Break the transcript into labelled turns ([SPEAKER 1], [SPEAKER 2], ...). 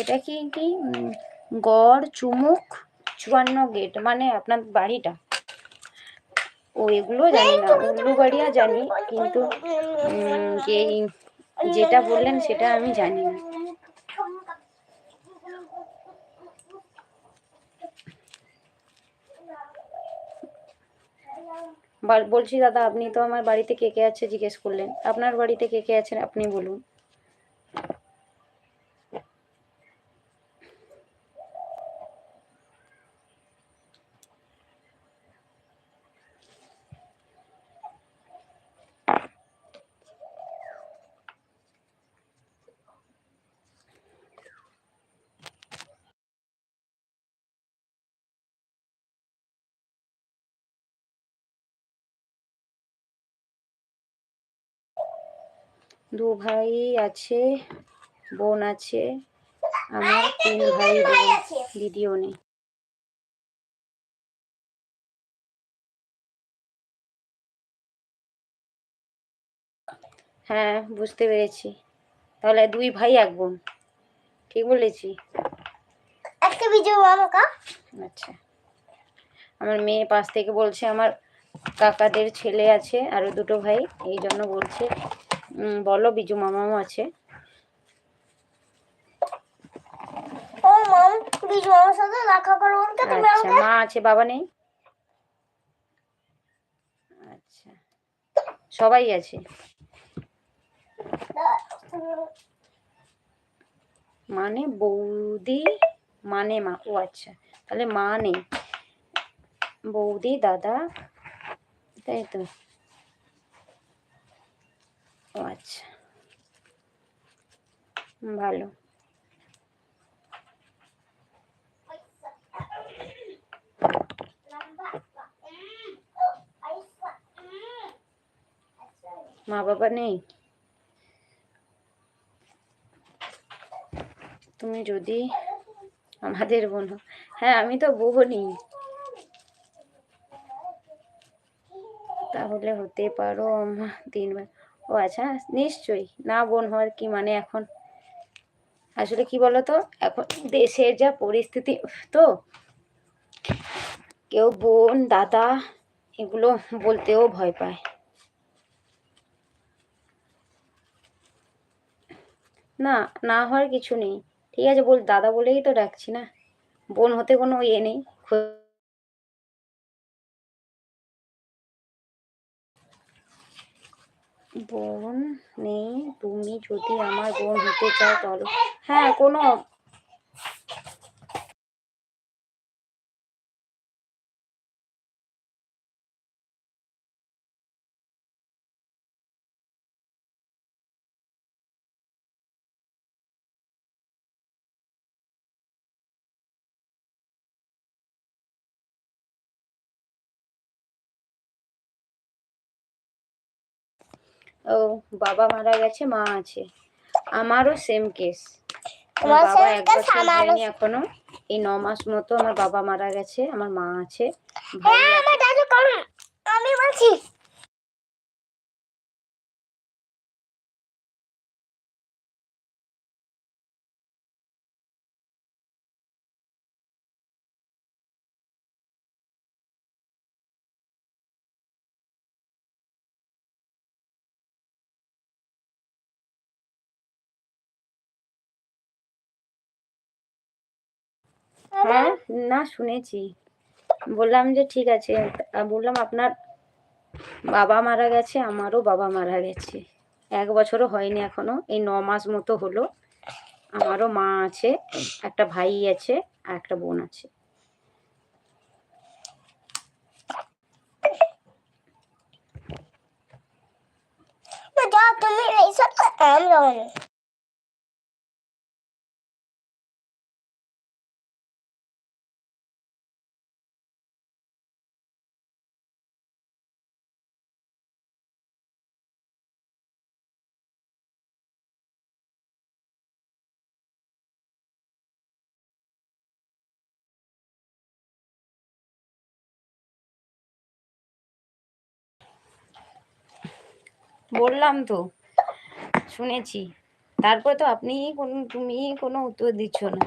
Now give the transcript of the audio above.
[SPEAKER 1] এটা কি কি? গড়, চুমুক, চুয়ান্ন গেট মানে আপনার বাড়িটা। ও, এগুলো জানি না উল্লুবাড়িয়া জানি, কিন্তু যেটা বললেন সেটা আমি জানি না। বলছি দাদা, আপনি তো আমার বাড়িতে কে কে আছে জিজ্ঞেস করলেন। আপনার বাড়িতে কে কে আছেন আপনি বলুন। দু ভাই আছে বোন আছে আমার তিন ভাই বোন দিদিও নেই। হ্যাঁ বুঝতে পেরেছি। তাহলে দুই ভাই এক বোন। ঠিক বলেছি?
[SPEAKER 2] একটা ভিডিও আমাকে
[SPEAKER 1] আচ্ছা। আমার মেয়ে পাশ থেকে বলছে আমার কাকাদের ছেলে আছে আরও দুটো ভাই এই জন্য বলছে বলো বিজু মামাও আছে।
[SPEAKER 2] ও মাম ভিডিও আমার সাথে দেখা করো তুমি
[SPEAKER 1] আচ্ছা মা আছে বাবা নেই? আচ্ছা সবাই আছে? মানে বৌদি মানে মা ও আচ্ছা তাহলে মা নেই। বৌদি দাদা তাই তো। ও আচ্ছা। ভালো। মা বাবা নেই? তুমি যদি আমাদের বোন হও। হ্যাঁ আমি তো বোনই তাহলে হতে পারো আমার তিন ভাই ও আচ্ছা নিশ্চয়ই। না, বোন হওয়ার কি মানে এখন? আসলে কি বলতো, এখন দেশের যা পরিস্থিতি তো কেউ বোন, দাদা, এগুলো বলতেও ভয় পায়। না না হওয়ার কিছু নেই। ঠিক আছে, বল, দাদা বলেই তো ডাকছি না। বোন হতে কোনো ইয়ে নেই বোন নেই তুমি যদি আমার বোন হতে চাও তাহলে হ্যাঁ কোনো ও বাবা মারা গেছে মা আছে। আমারও সেম কেস আমার বাবা এক বছর হয়নি এখনও এই ন মাস মতো আমার বাবা মারা গেছে আমার মা আছে ভাই
[SPEAKER 2] হ্যাঁ আমার দাদু আমি বলছি
[SPEAKER 1] হ্যাঁ? না শুনেছি। বললাম যে ঠিক আছে। বললাম আপনার বাবা মারা গেছে আমারও বাবা মারা গেছে। এক বছরও হয়নি এখনও এই ন মাস মতো হলো। আমারও মা আছে একটা ভাই আছে আর একটা বোন আছে।
[SPEAKER 2] তুমি
[SPEAKER 1] বললাম তো শুনেছি। তারপর তো আপনি কোন তুমি কোনো উত্তর দিচ্ছ না।